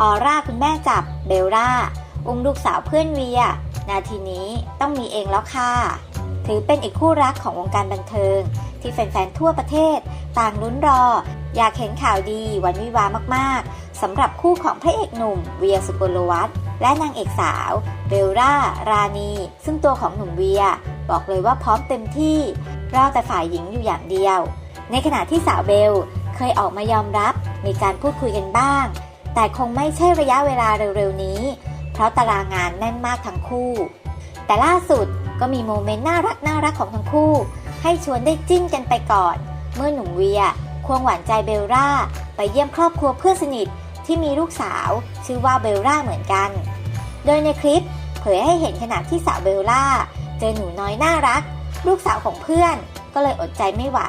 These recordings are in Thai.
ออร่าคุณแม่จับเบลล่าอุ้มลูกสาวเพื่อนเวีย นาทีนี้ต้องมีเองแล้วค่ะ ถือเป็นอีกคู่รักของวงการบันเทิง ที่แฟนๆทั่วประเทศ ต่างลุ้นรอ อยากเห็นข่าวดีวันวิวาห์มากๆสำหรับคู่ของพระเอกหนุ่มเวียสุกลวัฒน์และนางเอกสาว เบลล่ารานีซึ่งตัวของหนุ่มเวีย บอกเลยว่าพร้อมเต็มที่รอแต่ฝ่ายหญิงอยู่อย่างเดียว ในขณะที่สาวเบลเคยออกมายอมรับมีการพูดคุยกันบ้าง แต่คงไม่ใช่ระยะเวลาเร็วๆนี้ เพราะตารางงานแน่นมากทั้งคู่ แต่ล่าสุดก็มีโมเมนต์น่ารักน่ารักของทั้งคู่ ให้ชวนได้จิ้นกันไปก่อน เมื่อหนุ่มเวียควงหวานใจเบลล่า ไปเยี่ยมครอบครัวเพื่อนสนิทที่มีลูกสาวชื่อว่าเบลล่าเหมือนกัน โดยในคลิปเผยให้เห็นขณะที่สาวเบลล่า เจอหนูน้อยน่ารัก ลูกสาวของเพื่อนก็เลยอดใจไม่ไหว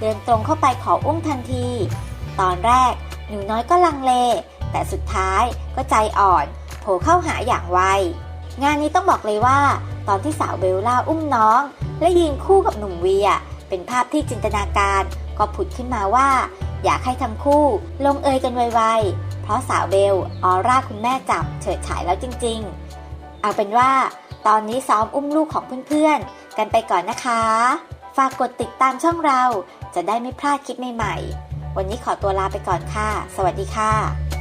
เดินตรงเข้าไปขออุ้มทันที ตอนแรกหนูน้อยก็ลังเล แต่สุดท้ายก็ใจอ่อน โผล่เข้าหาอย่างไว งานนี้ต้องบอกเลยว่า ตอนที่สาวเบลล่าอุ้มน้อง และยืนคู่กับหนุ่มเวีย เป็นภาพที่จินตนาการก็ผุดขึ้นมาว่า อยากให้ทั้งคู่ ลงเอยกันไวๆ เพราะสาวเบลออร่าคุณแม่จับเฉิดฉายแล้วจริงๆ เอาเป็นว่า ตอนนี้ซ้อมอุ้มลูกของเพื่อนๆ กันไปก่อนนะคะ ฝากกดติดตามช่องเราจะได้ไม่พลาดคลิปใหม่ๆ วันนี้ขอตัวลาไปก่อนค่ะ สวัสดีค่ะ